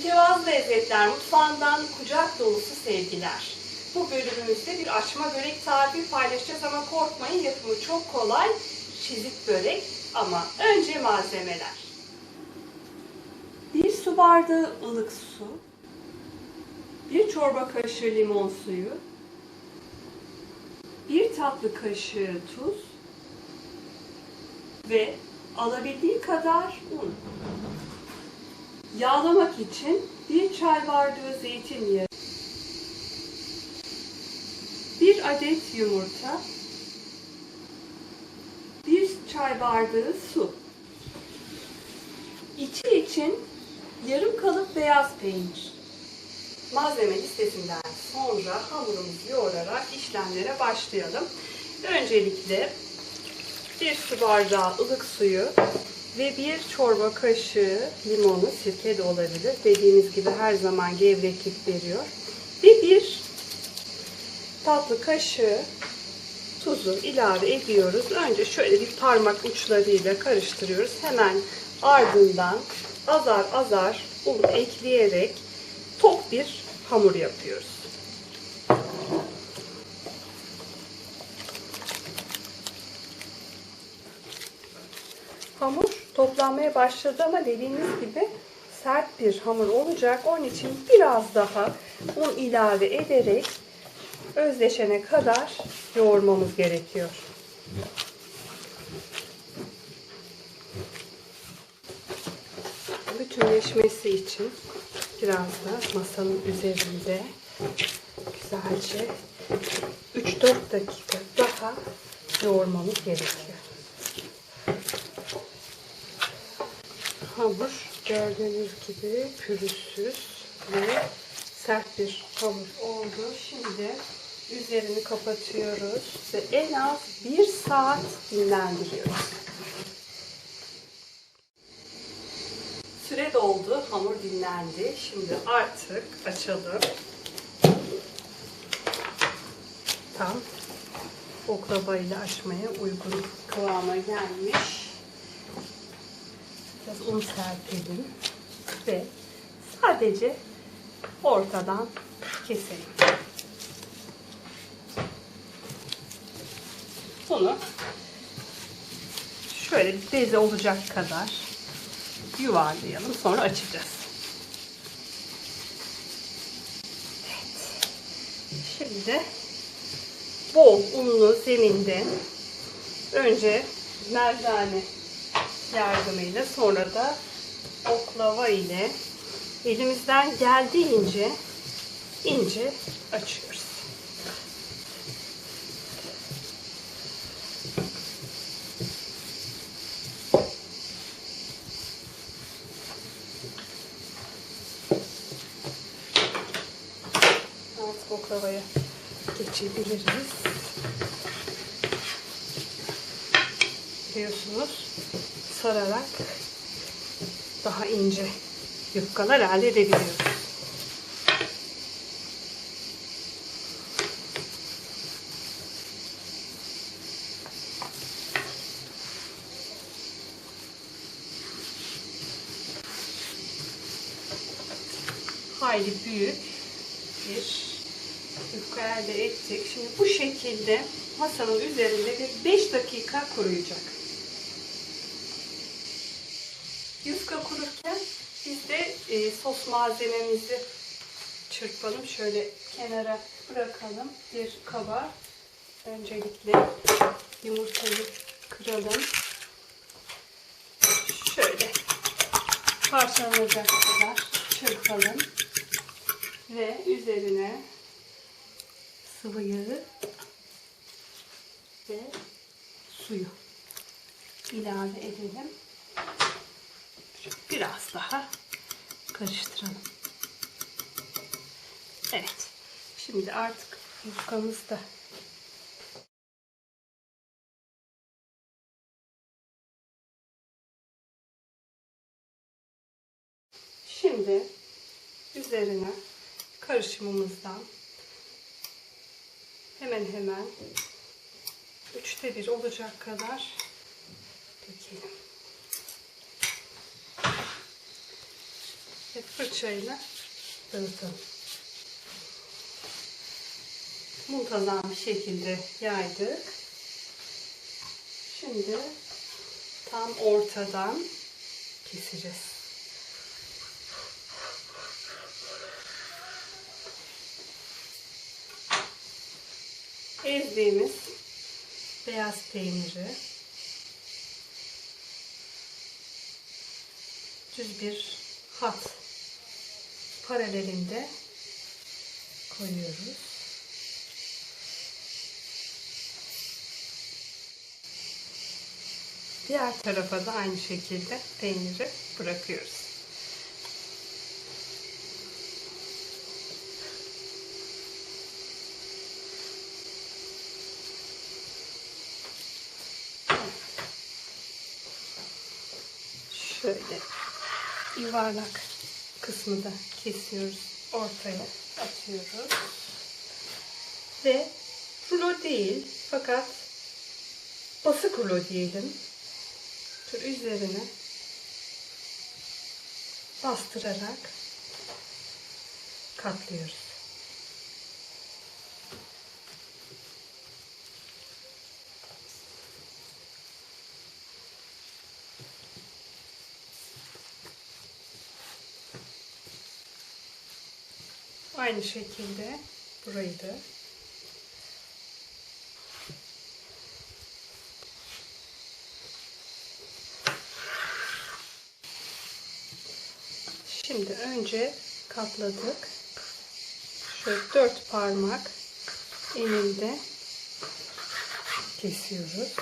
Mütevazı Lezzetler Mutfağı'ndan kucak dolusu sevgiler. Bu bölümümüzde bir açma börek tarifi paylaşacağız ama korkmayın yapımı çok kolay. Çizik börek ama önce malzemeler. Bir su bardağı ılık su, bir çorba kaşığı limon suyu, bir tatlı kaşığı tuz ve alabildiği kadar un. Yağlamak için bir çay bardağı zeytinyağı, bir adet yumurta, bir çay bardağı su. İçi için yarım kalıp beyaz peynir. Malzeme listesinden sonra hamurumuzu yoğurarak işlemlere başlayalım. Öncelikle bir su bardağı ılık suyu ve bir çorba kaşığı limonu, sirke de olabilir. Dediğimiz gibi her zaman gevreklik veriyor. Ve bir tatlı kaşığı tuzu ilave ediyoruz. Önce şöyle bir parmak uçlarıyla karıştırıyoruz. Hemen ardından azar azar un ekleyerek tok bir hamur yapıyoruz. Hamur toplanmaya başladı ama dediğimiz gibi sert bir hamur olacak. Onun için biraz daha un ilave ederek özleşene kadar yoğurmamız gerekiyor. Bütünleşmesi için biraz da masanın üzerinde güzelce 3-4 dakika daha yoğurmamız gerekiyor. Hamur gördüğünüz gibi pürüzsüz ve sert bir hamur oldu. Şimdi üzerini kapatıyoruz ve en az bir saat dinlendiriyoruz. Süre doldu, hamur dinlendi. Şimdi artık açalım. Tam oklava ile açmaya uygun kıvama gelmiş. Biraz un serpelim ve sadece ortadan keselim. Bunu şöyle beze olacak kadar yuvarlayalım. Sonra açacağız. Evet. Şimdi bol unlu zeminde önce merdane yardımıyla sonra da oklava ile elimizden geldiğince ince açıyoruz. Artık oklavaya geçebiliriz. Biliyorsunuz sararak daha ince yufkalar elde edebiliyoruz. Hayli büyük bir yufka elde ettik. Şimdi bu şekilde masanın üzerinde bir 5 dakika kuruyacak. Yufka kururken biz de e, sos malzememizi çırpalım. Şöyle kenara bırakalım bir kaba. Öncelikle yumurtayı kıralım. Şöyle parçalanacak kadar çırpalım. Ve üzerine sıvı yağı ve suyu ilave edelim. Biraz daha karıştıralım. Evet. Şimdi artık yufkamız da Şimdi üzerine karışımımızdan hemen hemen üçte bir olacak kadar Ve fırçayla dağıtalım. Muntazam bir şekilde yaydık. Şimdi tam ortadan keseceğiz. Ezdiğimiz beyaz peyniri düz bir hat paralelinde koyuyoruz. Diğer tarafa da aynı şekilde peyniri bırakıyoruz. Şöyle yuvarlak kısmı da kesiyoruz. Ortaya atıyoruz. Ve rulo değil fakat basık rulo diyelim. Şöyle üzerine bastırarak katlıyoruz. Aynı şekilde burayı da Şimdi önce katladık. Şöyle dört parmak eninde kesiyoruz.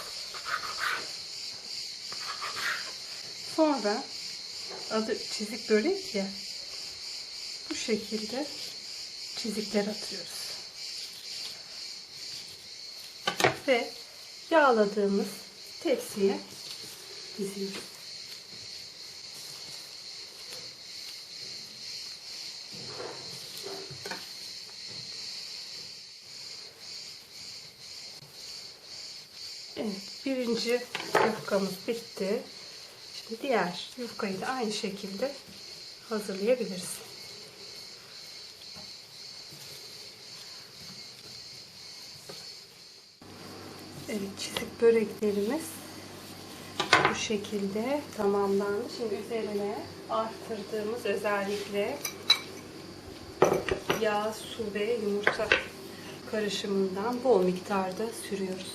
Sonra adı çizik börek ya bu şekilde çizikler atıyoruz. Ve yağladığımız tepsiye diziyoruz. Evet, birinci yufkamız bitti. Şimdi diğer yufkayı da aynı şekilde hazırlayabiliriz. Evet, çizik böreklerimiz bu şekilde tamamlandı. Şimdi üzerine arttırdığımız özellikle yağ, su ve yumurta karışımından bol miktarda sürüyoruz.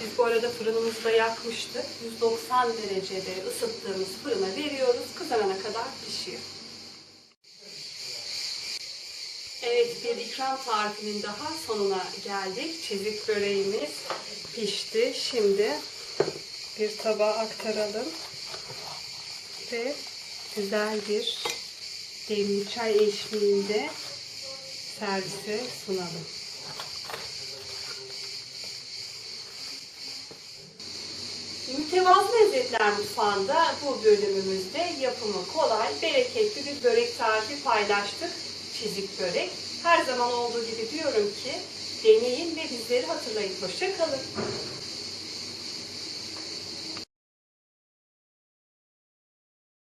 Biz bu arada fırınımızı da yakmıştık. 190 derecede ısıttığımız fırına veriyoruz. Kızarana kadar pişiyor. Evet bir ikram tarifinin daha sonuna geldik. Çizik böreğimiz pişti. Şimdi bir tabağa aktaralım. Ve güzel bir demli çay eşliğinde servise sunalım. Mütevazı Lezzetler Mutfağı'nda bu bölümümüzde yapımı kolay, bereketli bir börek tarifi paylaştık. Çizik börek. Her zaman olduğu gibi diyorum ki deneyin ve bizleri hatırlayın. Hoşçakalın.